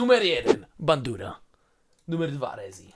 Numer jeden, Bandura. Numer dwa, Rezi.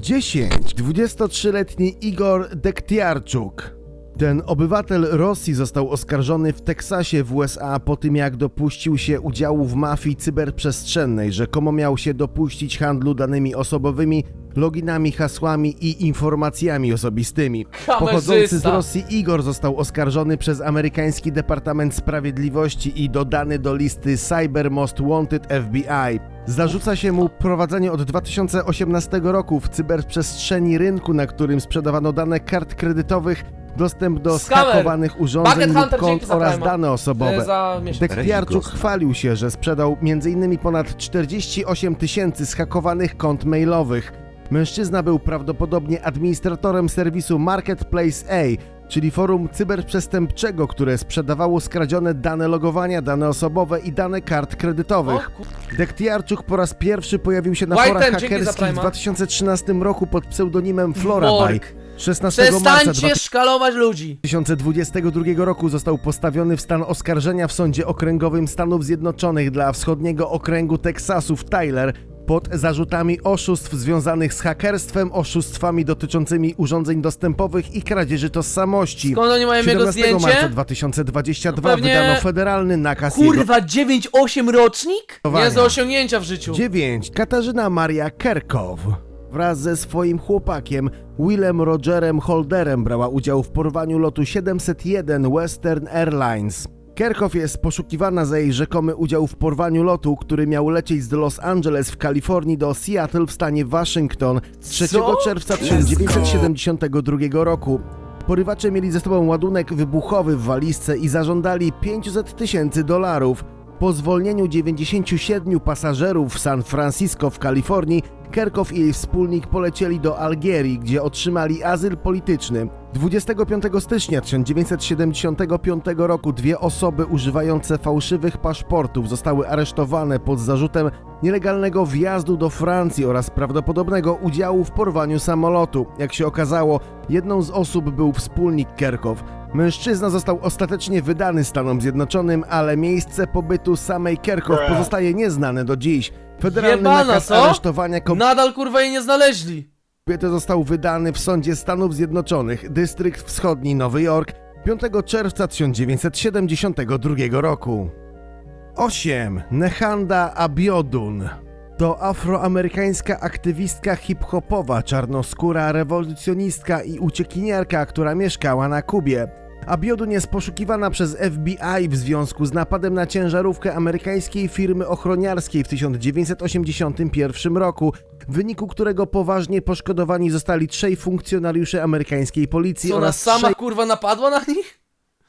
10. 23-letni Igor Dektiarczuk. Ten obywatel Rosji został oskarżony w Teksasie w USA po tym, jak dopuścił się udziału w mafii cyberprzestrzennej. Rzekomo miał się dopuścić handlu danymi osobowymi, loginami, hasłami i informacjami osobistymi. Pochodzący z Rosji Igor został oskarżony przez amerykański Departament Sprawiedliwości i dodany do listy Cyber Most Wanted FBI. Zarzuca się mu prowadzenie od 2018 roku w cyberprzestrzeni rynku, na którym sprzedawano dane kart kredytowych, dostęp do Skamer! skakowanych urządzeń Bucket lub Hunter, kont dzięki za oraz dane osobowe. Za miesiąc. Chwalił się, że sprzedał m.in. ponad 48 tysięcy zhakowanych kont mailowych. Mężczyzna był prawdopodobnie administratorem serwisu Marketplace A, czyli forum cyberprzestępczego, które sprzedawało skradzione dane logowania, dane osobowe i dane kart kredytowych. O, kur- Dektiarczuk po raz pierwszy pojawił się na White forach Time, dzięki za hakerskich w Prima. 2013 roku pod pseudonimem Florabay. Work. 16 marca Przestańcie szkalować ludzi. 2022 roku został postawiony w stan oskarżenia w Sądzie Okręgowym Stanów Zjednoczonych dla wschodniego okręgu Teksasu w Tyler pod zarzutami oszustw związanych z hakerstwem, oszustwami dotyczącymi urządzeń dostępowych i kradzieży tożsamości. Skąd oni mają jego 17 marca zdjęcie? 2022 Pewnie- wydano federalny nakaz jego Kurwa, 9-8 rocznik? Nie do osiągnięcia w życiu. 9. Katarzyna Maria Kerkow wraz ze swoim chłopakiem Willem Rogerem Holderem brała udział w porwaniu lotu 701 Western Airlines. Kerkow jest poszukiwana za jej rzekomy udział w porwaniu lotu, który miał lecieć z Los Angeles w Kalifornii do Seattle w stanie Waszyngton 3 Co? czerwca 1972 roku. Porywacze mieli ze sobą ładunek wybuchowy w walizce i zażądali 500 tysięcy dolarów. Po zwolnieniu 97 pasażerów w San Francisco w Kalifornii, Kerkow i jej wspólnik polecieli do Algierii, gdzie otrzymali azyl polityczny. 25 stycznia 1975 roku dwie osoby używające fałszywych paszportów zostały aresztowane pod zarzutem nielegalnego wjazdu do Francji oraz prawdopodobnego udziału w porwaniu samolotu. Jak się okazało, jedną z osób był wspólnik Kerkow. Mężczyzna został ostatecznie wydany Stanom Zjednoczonym, ale miejsce pobytu samej Kerkow pozostaje nieznane do dziś. Federalny Jebana, nakaz co? aresztowania kobiety Nadal kurwa jej nie znaleźli. został wydany w Sądzie Stanów Zjednoczonych, Dystrykt Wschodni Nowy Jork 5 czerwca 1972 roku. 8. Nehanda Abiodun to afroamerykańska aktywistka hip-hopowa, czarnoskóra rewolucjonistka i uciekinierka, która mieszkała na Kubie. Abiodun jest poszukiwana przez FBI w związku z napadem na ciężarówkę amerykańskiej firmy ochroniarskiej w 1981 roku, w wyniku którego poważnie poszkodowani zostali trzej funkcjonariusze amerykańskiej policji Co ona oraz sama trzej kurwa napadła na nich?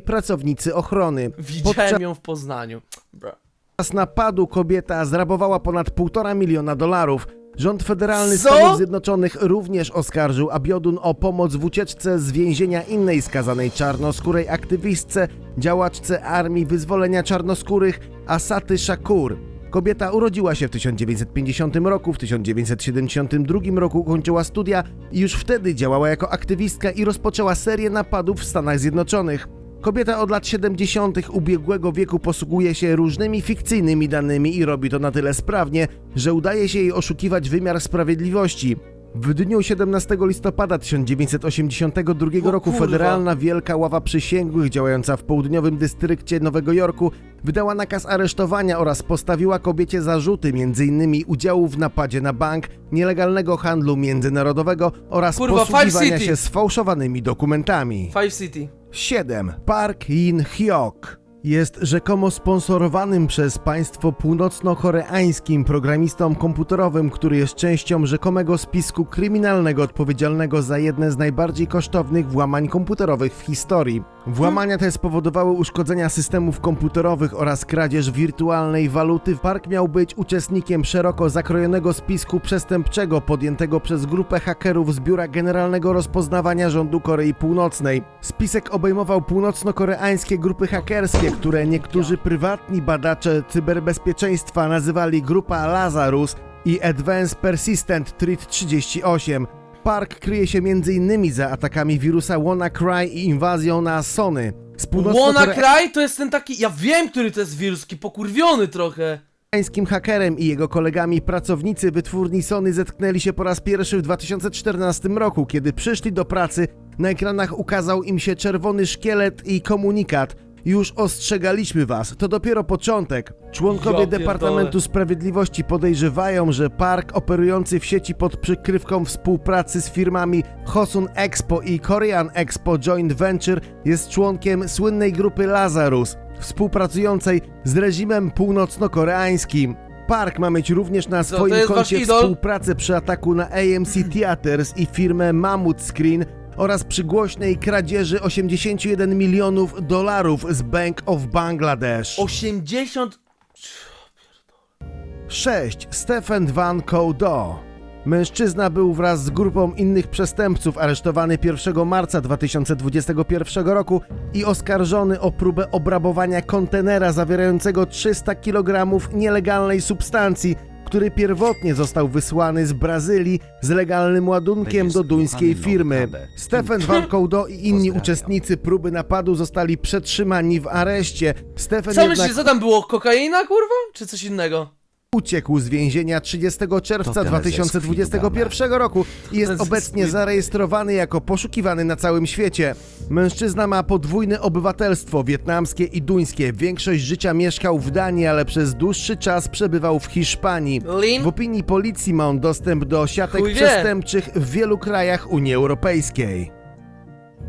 pracownicy ochrony. Widziałem ją w Poznaniu. Bra. Podczas napadu kobieta zrabowała ponad 1,5 miliona dolarów. Rząd federalny Co? Stanów Zjednoczonych również oskarżył Abiodun o pomoc w ucieczce z więzienia innej skazanej czarnoskórej aktywistce, działaczce Armii Wyzwolenia Czarnoskórych Asaty Shakur. Kobieta urodziła się w 1950 roku, w 1972 roku ukończyła studia i już wtedy działała jako aktywistka i rozpoczęła serię napadów w Stanach Zjednoczonych. Kobieta od lat 70. ubiegłego wieku posługuje się różnymi fikcyjnymi danymi i robi to na tyle sprawnie, że udaje się jej oszukiwać wymiar sprawiedliwości. W dniu 17 listopada 1982 O roku. Federalna Wielka Ława Przysięgłych działająca w południowym dystrykcie Nowego Jorku wydała nakaz aresztowania oraz postawiła kobiecie zarzuty m.in. udziału w napadzie na bank, nielegalnego handlu międzynarodowego oraz Kurwa, posługiwania się sfałszowanymi dokumentami. Five City. 7. Park In-hyok jest rzekomo sponsorowanym przez państwo północno-koreańskim programistą komputerowym, który jest częścią rzekomego spisku kryminalnego odpowiedzialnego za jedne z najbardziej kosztownych włamań komputerowych w historii. Włamania te spowodowały uszkodzenia systemów komputerowych oraz kradzież wirtualnej waluty. Park miał być uczestnikiem szeroko zakrojonego spisku przestępczego podjętego przez grupę hakerów z Biura Generalnego Rozpoznawania Rządu Korei Północnej. Spisek obejmował północno-koreańskie grupy hakerskie, które niektórzy prywatni badacze cyberbezpieczeństwa nazywali grupa Lazarus i Advanced Persistent Threat 38. Park kryje się m.in. za atakami wirusa WannaCry i inwazją na Sony. Z WannaCry to jest ten taki... Ja wiem, który to jest wirus, taki pokurwiony trochę. Pańskim hakerem i jego kolegami pracownicy wytwórni Sony zetknęli się po raz pierwszy w 2014 roku, kiedy przyszli do pracy. Na ekranach ukazał im się czerwony szkielet i komunikat. Już ostrzegaliśmy was, to dopiero początek. Członkowie Ja pierdolę. Departamentu Sprawiedliwości podejrzewają, że park operujący w sieci pod przykrywką współpracy z firmami Hosun Expo i Korean Expo Joint Venture jest członkiem słynnej grupy Lazarus, współpracującej z reżimem północno-koreańskim. Park ma mieć również na to swoim jest wasz koncie idol? współpracę przy ataku na AMC Theaters i firmę Mammoth Screen oraz przy głośnej kradzieży 81 milionów dolarów z Bank of Bangladesh. 80... 6. Stephen Van Koudo. Mężczyzna był wraz z grupą innych przestępców aresztowany 1 marca 2021 roku i oskarżony o próbę obrabowania kontenera zawierającego 300 kg nielegalnej substancji, który pierwotnie został wysłany z Brazylii z legalnym ładunkiem do duńskiej firmy. Stephen Van Koudo i inni Pozdrawiam. uczestnicy próby napadu zostali przetrzymani w areszcie. Stephen Co jednak myślisz, co tam było? Kokaina, kurwa? Czy coś innego? Uciekł z więzienia 30 czerwca To tyle ze 2021 roku i jest obecnie zarejestrowany jako poszukiwany na całym świecie. Mężczyzna ma podwójne obywatelstwo wietnamskie i duńskie. Większość życia mieszkał w Danii, ale przez dłuższy czas przebywał w Hiszpanii. W opinii policji ma on dostęp do siatek przestępczych w wielu krajach Unii Europejskiej.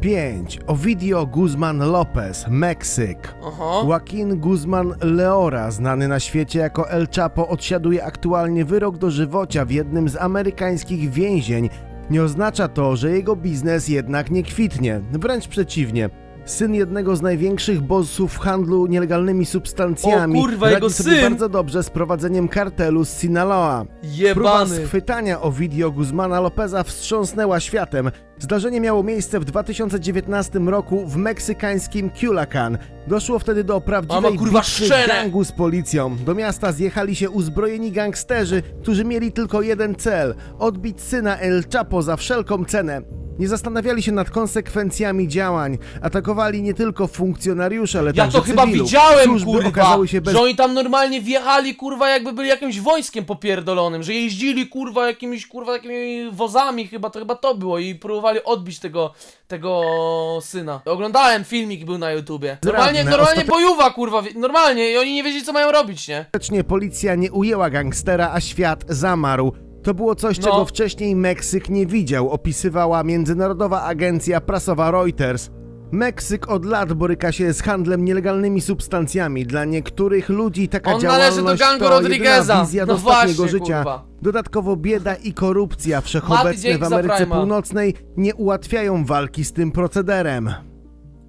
5. Ovidio Guzman Lopez, Meksyk. Aha. Joaquin Guzman Leora, znany na świecie jako El Chapo, odsiaduje aktualnie wyrok dożywocia w jednym z amerykańskich więzień. Nie oznacza to, że jego biznes jednak nie kwitnie. Wręcz przeciwnie. Syn jednego z największych bossów w handlu nielegalnymi substancjami O kurwa, radzi jego sobie syn! bardzo dobrze z prowadzeniem kartelu z Sinaloa. Próba Jebany. schwytania Ovidio Guzmana Lopeza wstrząsnęła światem. Zdarzenie miało miejsce w 2019 roku w meksykańskim Culacan. Doszło wtedy do prawdziwej kurwa, bitwy gangu z policją. Do miasta zjechali się uzbrojeni gangsterzy, którzy mieli tylko jeden cel – odbić syna El Chapo za wszelką cenę. Nie zastanawiali się nad konsekwencjami działań. Atakowali nie tylko funkcjonariuszy, ale Ja także to chyba cywilów. widziałem, Służby kurwa, okazały się bez że oni tam normalnie wjechali, kurwa, jakby byli jakimś wojskiem popierdolonym, że jeździli, kurwa, jakimiś, kurwa, takimi wozami chyba, to chyba to było i próbowali odbić tego, tego syna. Oglądałem filmik, był na YouTubie. Normalnie, Zradne, normalnie ostatecznie- bojuwa, kurwa, normalnie i oni nie wiedzieli, co mają robić, nie? Skutecznie policja nie ujęła gangstera, a świat zamarł. To było coś, No. czego wcześniej Meksyk nie widział, opisywała międzynarodowa agencja prasowa Reuters. Meksyk od lat boryka się z handlem nielegalnymi substancjami. Dla niektórych ludzi taka On należy działalność do gangu to Rodrigueza. jedyna wizja No właśnie, życia. kurwa. Dodatkowo bieda i korupcja Mati, wszechobecne dzięki w za Ameryce. Północnej nie ułatwiają walki z tym procederem.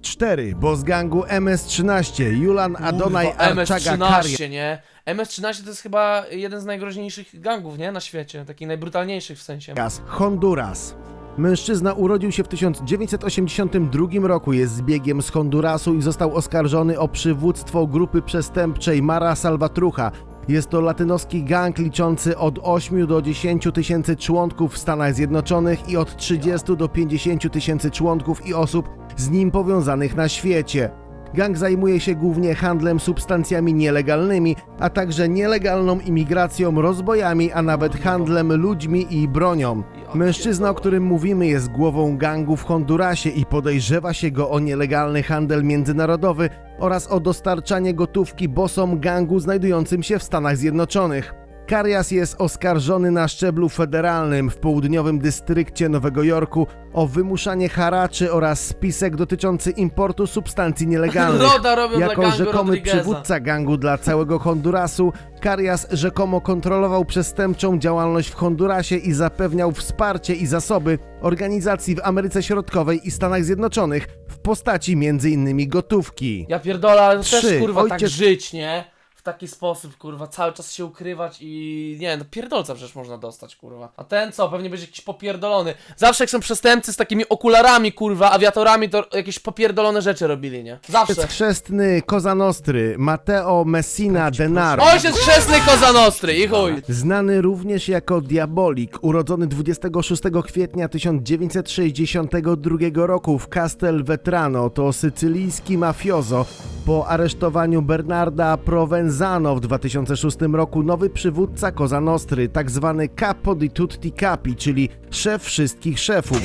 4. Boss gangu MS-13 Julan Adonai Kurwa, Archaga Karia MS-13, nie? MS-13 to jest chyba jeden z najgroźniejszych gangów, nie? Na świecie, takich najbrutalniejszych w sensie. Honduras. Mężczyzna urodził się w 1982 roku, jest zbiegiem z Hondurasu i został oskarżony o przywództwo grupy przestępczej Mara Salvatrucha. Jest to latynoski gang liczący od 8 do 10 tysięcy członków w Stanach Zjednoczonych i od 30 do 50 tysięcy członków i osób z nim powiązanych na świecie. Gang zajmuje się głównie handlem substancjami nielegalnymi, a także nielegalną imigracją, rozbojami, a nawet handlem ludźmi i bronią. Mężczyzna, o którym mówimy, jest głową gangu w Hondurasie i podejrzewa się go o nielegalny handel międzynarodowy oraz o dostarczanie gotówki bosom gangu znajdującym się w Stanach Zjednoczonych. Karias jest oskarżony na szczeblu federalnym w południowym dystrykcie Nowego Jorku o wymuszanie haraczy oraz spisek dotyczący importu substancji nielegalnych. Roda robią dla Jako gangu rzekomy Rodrigueza. przywódca gangu dla całego Hondurasu, Karias rzekomo kontrolował przestępczą działalność w Hondurasie i zapewniał wsparcie i zasoby organizacji w Ameryce Środkowej i Stanach Zjednoczonych w postaci m.in. gotówki. Ja pierdolę, ale Trzy. też kurwa tak Ojciec- żyć, nie? W taki sposób, kurwa, cały czas się ukrywać i nie, no pierdolca przecież można dostać, kurwa. A ten co, pewnie będzie jakiś popierdolony. Zawsze jak są przestępcy z takimi okularami, kurwa, awiatorami, to jakieś popierdolone rzeczy robili, nie? Zawsze. Ojciec chrzestny Koza Nostry, Matteo Messina Denaro. Ojciec chrzestny Koza Nostry i chuj. Znany również jako Diabolik, urodzony 26 kwietnia 1962 roku w Castel Vetrano, to sycylijski mafiozo. Po aresztowaniu Bernarda Provenzano Provenzano w 2006 roku nowy przywódca Cosa Nostry, tak zwany Capo di Tutti Capi, czyli szef wszystkich szefów.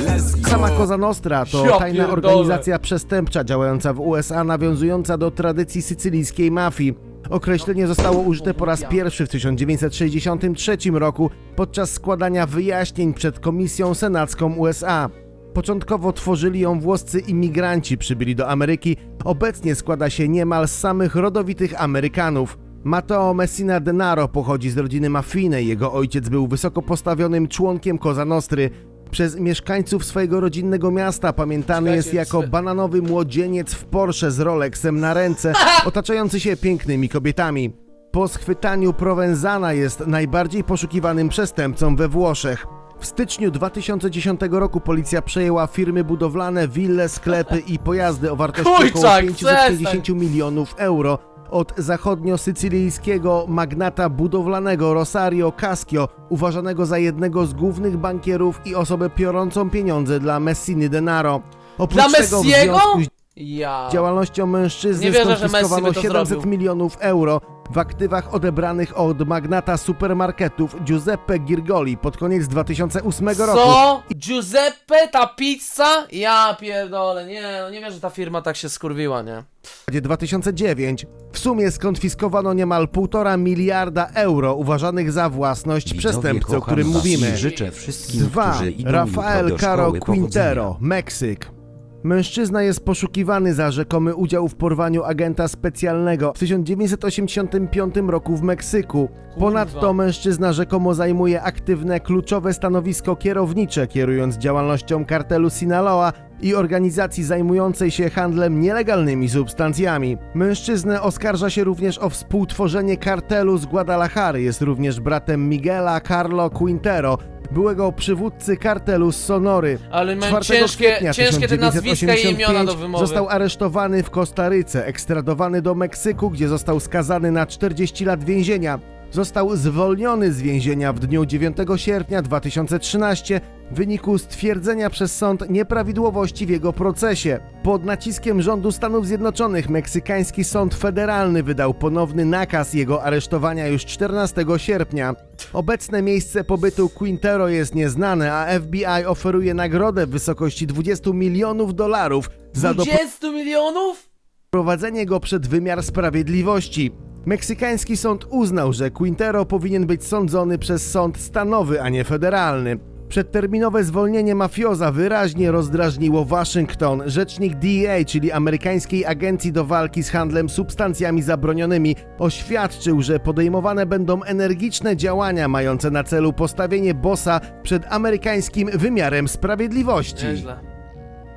Sama Cosa Nostra to tajna organizacja przestępcza działająca w USA, nawiązująca do tradycji sycylijskiej mafii. Określenie zostało użyte po raz pierwszy w 1963 roku podczas składania wyjaśnień przed Komisją Senacką USA. Początkowo tworzyli ją włoscy imigranci przybyli do Ameryki, obecnie składa się niemal z samych rodowitych Amerykanów. Matteo Messina Denaro pochodzi z rodziny mafijnej, jego ojciec był wysoko postawionym członkiem Cosa Nostry. Przez mieszkańców swojego rodzinnego miasta pamiętany jest jako bananowy młodzieniec w Porsche z Rolexem na ręce, otaczający się pięknymi kobietami. Po schwytaniu Provenzana jest najbardziej poszukiwanym przestępcą we Włoszech. W styczniu 2010 roku policja przejęła firmy budowlane, wille, sklepy i pojazdy o wartości około Kurczak, 550 milionów euro od zachodnio-sycylijskiego magnata budowlanego Rosario Cascio, uważanego za jednego z głównych bankierów i osobę piorącą pieniądze dla Messiny Denaro. Oprócz Dla tego w Messiego? związku z Ja. działalnością mężczyzny Nie wierzę, że Messi skonfiskowano by to 700 zrobił. milionów euro w aktywach odebranych od magnata supermarketów Giuseppe Girgoli pod koniec 2008 roku. Co? Giuseppe, ta pizza? Ja pierdolę, nie, no nie wiem, że ta firma tak się skurwiła, nie? W 2009 w sumie skonfiskowano niemal 1,5 miliarda euro uważanych za własność przestępcy, o którym mówimy. Życzę wszystkim, Dwa. którzy idą Rafael do Caro szkoły, Quintero, powodzenia. Meksyk. Mężczyzna jest poszukiwany za rzekomy udział w porwaniu agenta specjalnego w 1985 roku w Meksyku. Ponadto mężczyzna rzekomo zajmuje aktywne, kluczowe stanowisko kierownicze, kierując działalnością kartelu Sinaloa i organizacji zajmującej się handlem nielegalnymi substancjami. Mężczyznę oskarża się również o współtworzenie kartelu z Guadalajary. Jest również bratem Miguela Carlo Quintero, byłego przywódcy kartelu z Sonory. Ale mam 4 ciężkie, kwietnia ciężkie te nazwiska i imiona do 1985 wymowy. Został aresztowany w Kostaryce, ekstradowany do Meksyku, gdzie został skazany na 40 lat więzienia. Został zwolniony z więzienia w dniu 9 sierpnia 2013 w wyniku stwierdzenia przez sąd nieprawidłowości w jego procesie. Pod naciskiem rządu Stanów Zjednoczonych meksykański sąd federalny wydał ponowny nakaz jego aresztowania już 14 sierpnia. Obecne miejsce pobytu Quintero jest nieznane, a FBI oferuje nagrodę w wysokości 20 milionów dolarów za 20 milionów? doprowadzenie go przed wymiar sprawiedliwości. Meksykański sąd uznał, że Quintero powinien być sądzony przez sąd stanowy, a nie federalny. Przedterminowe zwolnienie mafioza wyraźnie rozdrażniło Waszyngton. Rzecznik DEA, czyli amerykańskiej agencji do walki z handlem substancjami zabronionymi, oświadczył, że podejmowane będą energiczne działania mające na celu postawienie bossa przed amerykańskim wymiarem sprawiedliwości. Nieźle.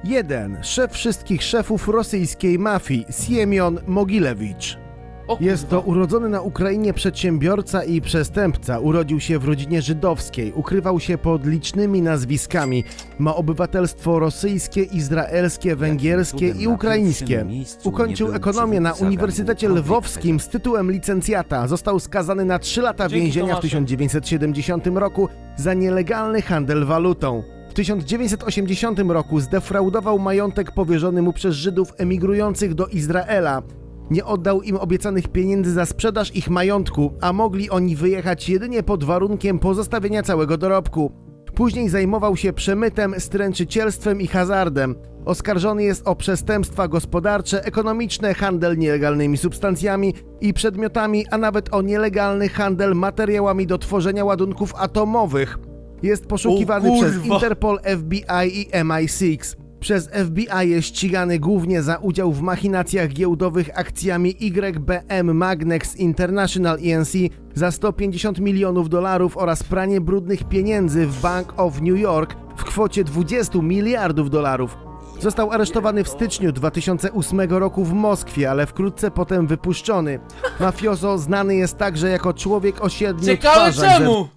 1. Szef wszystkich szefów rosyjskiej mafii, Siemion Mogilewicz. O Jest to urodzony na Ukrainie przedsiębiorca i przestępca. Urodził się w rodzinie żydowskiej, ukrywał się pod licznymi nazwiskami. Ma obywatelstwo rosyjskie, izraelskie, węgierskie cudem i na ukraińskie. pierwszym miejscu Ukończył był ekonomię na przywódca Uniwersytecie Lwowskim z tytułem licencjata. Został skazany na 3 lata Dzięki, więzienia w Tomaszu. 1970 roku za nielegalny handel walutą. W 1980 roku zdefraudował majątek powierzony mu przez Żydów emigrujących do Izraela. Nie oddał im obiecanych pieniędzy za sprzedaż ich majątku, a mogli oni wyjechać jedynie pod warunkiem pozostawienia całego dorobku. Później zajmował się przemytem, stręczycielstwem i hazardem. Oskarżony jest o przestępstwa gospodarcze, ekonomiczne, handel nielegalnymi substancjami i przedmiotami, a nawet o nielegalny handel materiałami do tworzenia ładunków atomowych. Jest poszukiwany przez. Interpol, FBI i MI6. Przez FBI jest ścigany głównie za udział w machinacjach giełdowych akcjami YBM Magnex International ENC za 150 milionów dolarów oraz pranie brudnych pieniędzy w Bank of New York w kwocie 20 miliardów dolarów. Został aresztowany w styczniu 2008 roku w Moskwie, ale wkrótce potem wypuszczony. Mafioso znany jest także jako człowiek o siedmiu Ciekawe twarzach, ze czemu?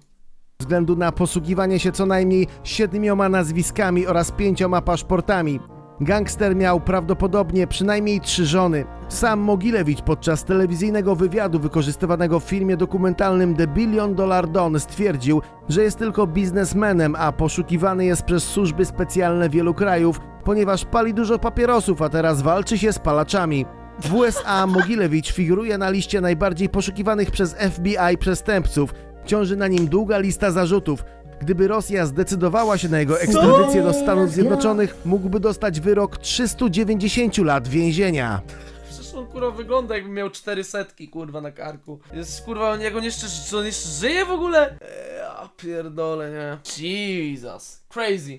Względu na posługiwanie się co najmniej siedmioma nazwiskami oraz pięcioma paszportami. Gangster miał prawdopodobnie przynajmniej trzy żony. Sam Mogilewicz podczas telewizyjnego wywiadu wykorzystywanego w filmie dokumentalnym The Billion Dollar Don stwierdził, że jest tylko biznesmenem, a poszukiwany jest przez służby specjalne wielu krajów, ponieważ pali dużo papierosów, a teraz walczy się z palaczami. W USA Mogilewicz figuruje na liście najbardziej poszukiwanych przez FBI przestępców. Ciąży na nim długa lista zarzutów. Gdyby Rosja zdecydowała się na jego ekstradycję do Stanów Zjednoczonych, mógłby dostać wyrok 390 lat więzienia. Przecież on kurwa wygląda jakby miał cztery setki kurwa na karku. Jest kurwa, on jego nie jeszcze, czy on jeszcze żyje w ogóle? Eee, ja pierdolę, nie. Jesus. Crazy.